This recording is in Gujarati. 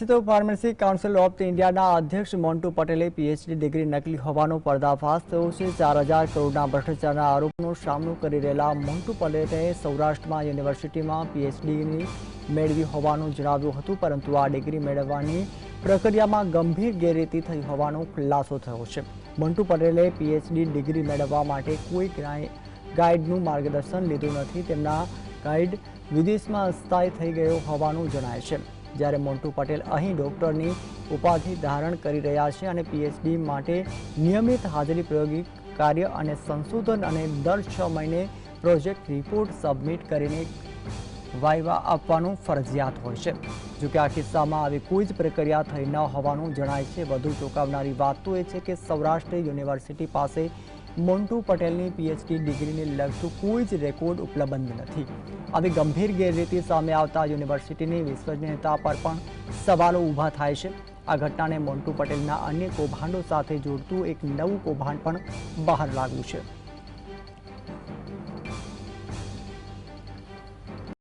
તો ફાર્મસી કાઉન્સિલ ઓફ ઇન્ડિયાના અધ્યક્ષ મોન્ટુ પટેલે પીએચડી ડિગ્રી નકલી હોવાનો પર્દાફાશ થયો છે. ચાર હજાર કરોડના ભ્રષ્ટાચારના આરોપનો સામનો કરી રહેલા મોન્ટુ પટેલે સૌરાષ્ટ્રમાં યુનિવર્સિટીમાં પીએચડીની મેળવી હોવાનું જણાવ્યું હતું, પરંતુ આ ડિગ્રી મેળવવાની પ્રક્રિયામાં ગંભીર ગેરરીતિ થઈ હોવાનો ખુલાસો થયો છે. મોન્ટુ પટેલે પીએચડી ડિગ્રી મેળવવા માટે કોઈ ગાઈડનું માર્ગદર્શન લીધું નથી, તેમના ગાઈડ વિદેશમાં અસ્થાયી થઈ ગયો હોવાનું જણાય છે. જ્યારે મોન્ટુ પટેલ અહીં ડૉક્ટરની ઉપાધિ ધારણ કરી રહ્યા છે અને પીએચડી માટે નિયમિત હાજરી પ્રાયોગિક કાર્ય અને સંશોધન અને દર છ મહિને પ્રોજેક્ટ રિપોર્ટ સબમિટ કરીને વાયવા આપવાનું ફરજિયાત હોય છે. જોકે આ કિસ્સામાં આવી કોઈ જ પ્રક્રિયા થઈ ન હોવાનું જણાય છે. વધુ ચોંકાવનારી વાત તો એ છે કે સૌરાષ્ટ્ર યુનિવર્સિટી પાસે મોન્ટુ પટેલની પીએચડી ડિગ્રીને લગતું કોઈ જ રેકોર્ડ ઉપલબ્ધ નથી. આવી ગંભીર ગેરરીતિ સામે આવતા યુનિવર્સિટીની વિશ્વસનીયતા પર પણ સવાલો ઊભા થાય છે. આ ઘટનાને મોન્ટુ પટેલના અન્ય કૌભાંડો સાથે જોડતું એક નવું કૌભાંડ પણ બહાર લાગ્યું છે.